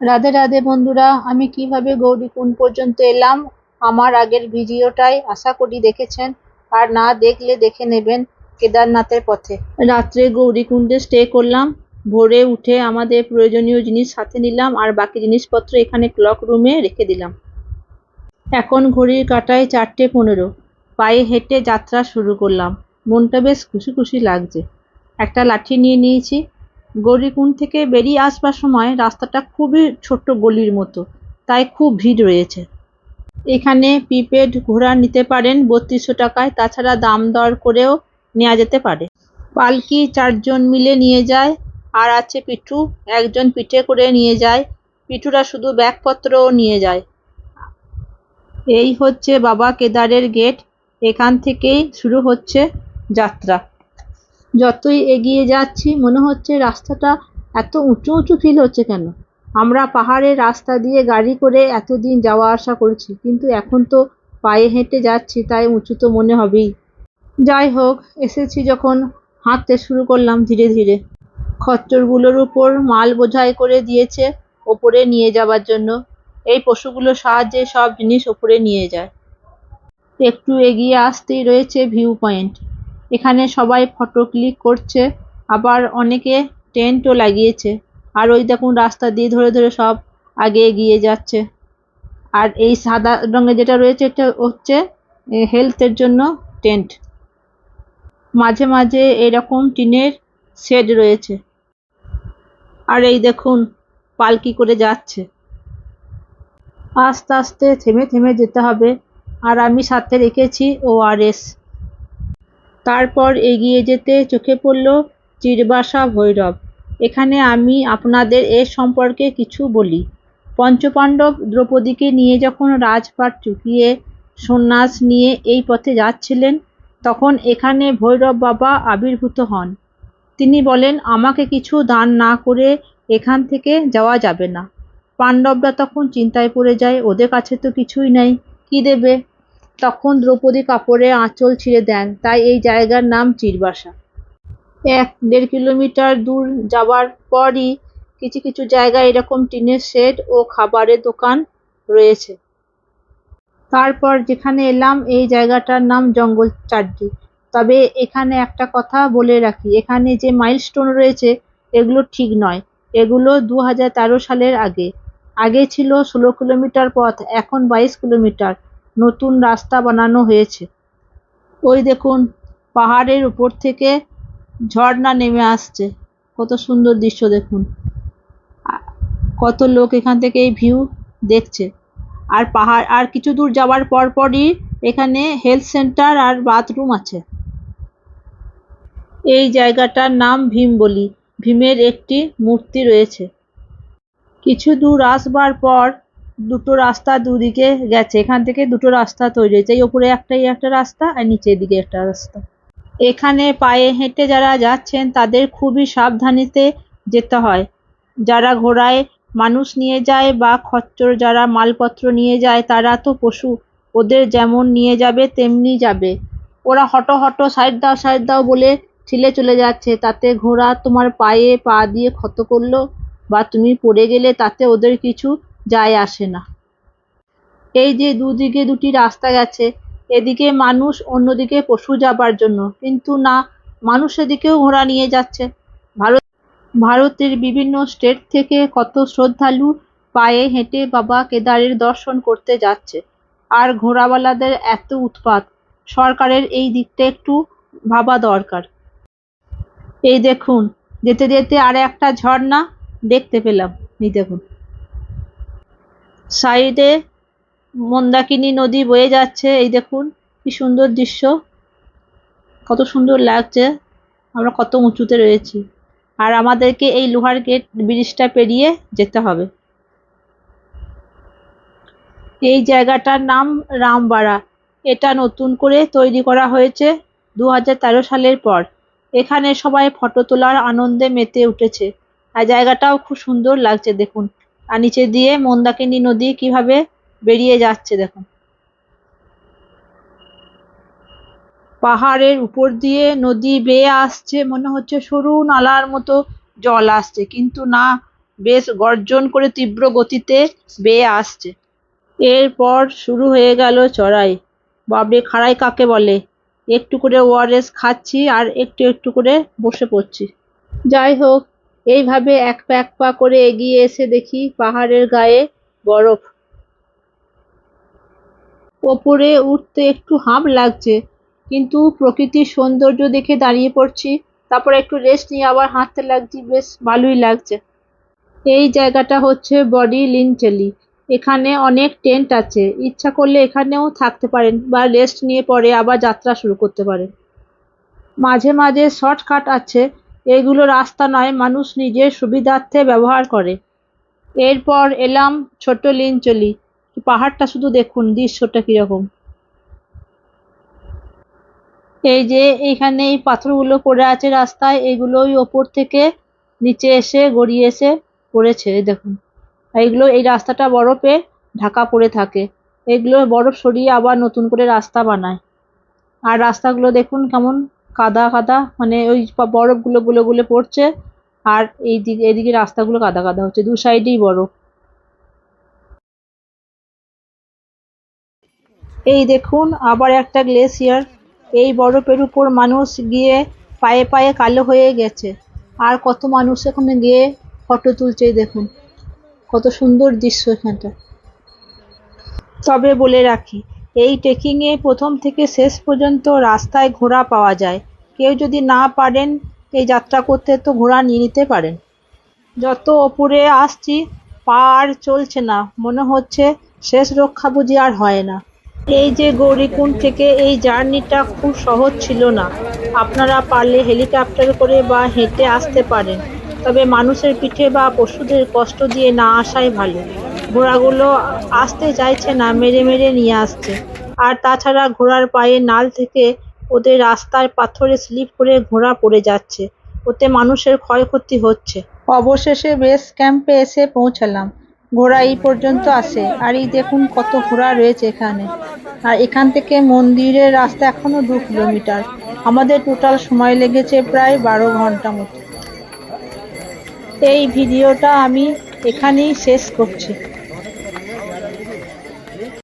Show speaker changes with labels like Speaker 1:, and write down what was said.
Speaker 1: রাধে রাধে বন্ধুরা, আমি কীভাবে গৌরীকুণ্ড পর্যন্ত এলাম? আমার আগের ভিডিওটাই আশা করি দেখেছেন। আর না দেখলে দেখে নেবেন কেদারনাথের পথে। রাত্রে গৌরীকুণ্ডে স্টে করলাম। ভোরে উঠে আমাদের প্রয়োজনীয় জিনিস সাথে নিলাম আর বাকি জিনিসপত্র এখানে ক্লক রুমে রেখে দিলাম। এখন ঘড়ির কাঁটায় চারটে পনেরো। পায়ে হেঁটে যাত্রা শুরু করলাম। মনটা বেশ খুশি খুশি লাগছে। একটা লাঠি নিয়ে নিয়েছি। গৌরীকুণ্ড থেকে বেরিয়ে আসবার সময় রাস্তাটা খুবই ছোট্ট গলির মতো, তাই খুব ভিড় রয়েছে। এখানে প্রিপেড ঘোড়া নিতে পারেন বত্রিশশো টাকায়, তাছাড়া দাম দর করেও নেওয়া যেতে পারে। পালকি চারজন মিলে নিয়ে যায়, আর আছে পিঠু, একজন পিঠে করে নিয়ে যায়, পিঠুরা শুধু ব্যাগপত্রও নিয়ে যায়। এই হচ্ছে বাবা কেদারের গেট, এখান থেকেই শুরু হচ্ছে যাত্রা। যতই এগিয়ে যাচ্ছি, মনে হচ্ছে রাস্তাটা এত উঁচু উঁচু ফিল হচ্ছে কেন? আমরা পাহাড়ের রাস্তা দিয়ে গাড়ি করে এতদিন যাওয়া আসা করেছি, কিন্তু এখন তো পায়ে হেঁটে যাচ্ছি, তাই উঁচু তো মনে হবেই। যাই হোক, এসেছি যখন হাঁটতে শুরু করলাম ধীরে ধীরে। খচ্চরগুলোর উপর মাল বোঝাই করে দিয়েছে ওপরে নিয়ে যাবার জন্য। এই পশুগুলোর সাহায্যে সব জিনিস ওপরে নিয়ে যায়। একটু এগিয়ে আসতেই রয়েছে ভিউ পয়েন্ট এখানে সবাই ফটো ক্লিক করছে, আবার অনেকে টেন্টও লাগিয়েছে। আর ওই দেখুন রাস্তা দিয়ে ধরে ধরে সব আগে এগিয়ে যাচ্ছে। আর এই সাদা রঙের যেটা রয়েছে, এটা হচ্ছে হেলথের জন্য টেন্ট মাঝে মাঝে এরকম টিনের শেড রয়েছে। আর এই দেখুন, পালকি করে যাচ্ছে। আস্তে আস্তে থেমে থেমে যেতে হবে। আর আমি সাথে রেখেছি ওআরএস তারপর এগিয়ে যেতে চোখে পড়ল চিরবাসা ভৈরব। এখানে আমি আপনাদের এর সম্পর্কে কিছু বলি। পঞ্চপাণ্ডব দ্রৌপদীকে নিয়ে যখন রাজপাট চুকিয়ে সন্ন্যাস নিয়ে এই পথে যাচ্ছিলেন, তখন এখানে ভৈরব বাবা আবির্ভূত হন। তিনি বলেন, আমাকে কিছু দান না করে এখান থেকে যাওয়া যাবে না। পাণ্ডবরা তখন চিন্তায় পড়ে যায়, ওদের কাছে তো কিছুই নেই, কি দেবে? তখন দ্রৌপদী কাপড়ে আঁচল ছিঁড়ে দেন, তাই এই জায়গার নাম চিরবাসা। এক দেড় কিলোমিটার দূর যাওয়ার পরই কিছু কিছু জায়গায় এরকম টিনের শেড ও খাবারের দোকান রয়েছে। তারপর যেখানে এলাম, এই জায়গাটার নাম জঙ্গল চাড্ডি তবে এখানে একটা কথা বলে রাখি, এখানে যে মাইলস্টোন রয়েছে, এগুলো ঠিক নয়। এগুলো দু হাজার তেরো সালের আগে। আগে ছিল ষোলো কিলোমিটার পথ, এখন বাইশ কিলোমিটার। নতুন রাস্তা বানানো হয়েছে। ওই দেখুন, পাহাড়ের উপর থেকে ঝর্ণা নেমে আসছে। কত সুন্দর দৃশ্য দেখুন। কত লোক এখান থেকে এই ভিউ দেখছে। আর পাহাড়, আর কিছু দূর যাওয়ার পর পরই এখানে হেলথ সেন্টার আর বাথরুম আছে। এই জায়গাটার নাম ভীম বলি। ভীমের একটি মূর্তি রয়েছে। কিছু দূর আসবার পর দুটো রাস্তা দুদিকে গেছে। এখান থেকে দুটো রাস্তা তৈরি হয়েছে। এই ওপরে একটাই একটা রাস্তা আর নিচের দিকে একটা রাস্তা। এখানে পায়ে হেঁটে যারা যাচ্ছেন, তাদের খুবই সাবধানিতে যেতে হয়। যারা ঘোড়ায় মানুষ নিয়ে যায় বা খচ্চর যারা মালপত্র নিয়ে যায়, তারা তো পশু, ওদের যেমন নিয়ে যাবে, তেমনি যাবে। ওরা হটো হটো সাইড দাও সাইড দাও বলে ঠেলে চলে যাচ্ছে। তাতে ঘোড়া তোমার পায়ে পা দিয়ে ক্ষত করল বা তুমি পড়ে গেলে, তাতে ওদের কিছু যায় আসে না। এই যে দুদিকে দুটি রাস্তা গেছে, এদিকে মানুষ, অন্যদিকে পশু যাবার জন্য। কিন্তু না, মানুষ এদিকেও ঘোড়া নিয়ে যাচ্ছে। ভারত ভারতের বিভিন্ন স্টেট থেকে কত শ্রদ্ধালু পায়ে হেঁটে বাবা কেদারের দর্শন করতে যাচ্ছে। আর ঘোড়াওয়ালাদের এত উৎপাত। সরকারের এই দিকটা একটু ভাবা দরকার। এই দেখুন, যেতে যেতে আর একটা ঝর্ণা দেখতে পেলাম। এই দেখুন। সাইডে মন্দাকিনী নদী বয়ে যাচ্ছে, এই দেখুন, কি সুন্দর দৃশ্য। কত সুন্দর লাগছে, আমরা কত উঁচুতে রয়েছি। আর আমাদেরকে এই লোহার গেট, ব্রিজটা পেরিয়ে যেতে হবে। এই জায়গাটার নাম রামবাড়া। এটা নতুন করে তৈরি করা হয়েছে দু হাজার তেরো সালের পর। এখানে সবাই ফটো তোলার আনন্দে মেতে উঠেছে। আর জায়গাটাও খুব সুন্দর লাগছে, দেখুন। আর নিচে দিয়ে মন্দাকিনী নদী কীভাবে বেরিয়ে যাচ্ছে দেখুন। পাহাড়ের উপর দিয়ে নদী বেয়ে আসছে, মনে হচ্ছে সরু নালার মতো জল আসছে, কিন্তু না, বেশ গর্জন করে তীব্র গতিতে বেয়ে আসছে। এরপর শুরু হয়ে গেল চড়াই। বাবরে খাড়াই কাকে বলে? একটু করে ওআরএস খাচ্ছি আর একটু একটু করে বসে পড়ছি। যাই হোক এইভাবে এক পা এক পা করে এগিয়ে এসে দেখি পাহাড়ের গায়ে বরফ। ওপরে উঠতে একটু হাঁপ লাগছে, কিন্তু প্রকৃতির সৌন্দর্য দেখে দাঁড়িয়ে পড়ছি, তারপর একটু রেস্ট নিয়ে আবার হাঁটতে লাগছি, বেশ ভালোই লাগছে। এই জায়গাটা হচ্ছে বডি লিনচেলি, এখানে অনেক টেন্ট আছে, ইচ্ছা করলে এখানেও থাকতে পারেন বা রেস্ট নিয়ে পরে আবার যাত্রা শুরু করতে পারেন। মাঝে মাঝে শর্টকাট আছে এগুলো রাস্তা নয়, মানুষ নিজের সুবিধার্থে ব্যবহার করে। এরপর এলাম ছোট লিনচলি। পাহাড়টা শুধু দেখুন, দৃশ্যটা কীরকম। এই যে এইখানে এই পাথরগুলো পড়ে আছে রাস্তায় এগুলো ওই ওপর থেকে নিচে এসে গড়িয়ে এসে পড়েছে দেখুন। এইগুলো এই রাস্তাটা বরফে ঢাকা পড়ে থাকে। এগুলো বরফ সরিয়ে আবার নতুন করে রাস্তা বানায়। আর রাস্তাগুলো দেখুন কেমন কাদা কাদা মানে ওই প- বরফগুলো গুলো গুলো পড়ছে, আর এই দিকে, এদিকে রাস্তাগুলো কাদা কাদা হচ্ছে, দু সাইডেই বরফ। এই দেখুন, আবার একটা গ্লেসিয়ার এই বরফের উপর মানুষ গিয়ে পায়ে পায়ে কালো হয়ে গেছে। আর কত মানুষ এখানে গিয়ে ফটো তুলছে দেখুন। কত সুন্দর দৃশ্য এখানটা। তবে বলে রাখি এই ট্রেকিংয়ে প্রথম থেকে শেষ পর্যন্ত রাস্তায় ঘোড়া পাওয়া যায়। কেউ যদি না পারেন এই যাত্রা করতে, তো ঘোড়া নিয়ে নিতে পারেন। যত ওপরে আসছি পা আর চলছে না। মনে হচ্ছে শেষ রক্ষা বুঝি আর হয় না। এই যে গৌরীকুণ্ড থেকে এই জার্নিটা খুব সহজ ছিল না। আপনারা পারলে হেলিকপ্টার করে বা হেঁটে আসতে পারেন। তবে মানুষের পিঠে বা পশুদের কষ্ট দিয়ে না আসাই ভালো। ঘোড়াগুলো আসতে চাইছে না, মেরে মেরে নিয়ে আসছে। আর তাছাড়া ঘোড়ার পায়ে নাল থেকে ওদের রাস্তায় পাথরে স্লিপ করে ঘোড়া পড়ে যাচ্ছে। ওতে মানুষের ক্ষয়ক্ষতি হচ্ছে। অবশেষে বেস ক্যাম্পে এসে পৌঁছালাম। ঘোড়া এই পর্যন্ত আসে। আর এই দেখুন কত ঘোড়া রয়েছে এখানে। আর এখান থেকে মন্দিরের রাস্তা এখনও দু কিলোমিটার। আমাদের টোটাল সময় লেগেছে প্রায় বারো ঘণ্টা মতো। এই ভিডিওটা আমি এখানেই শেষ করছি।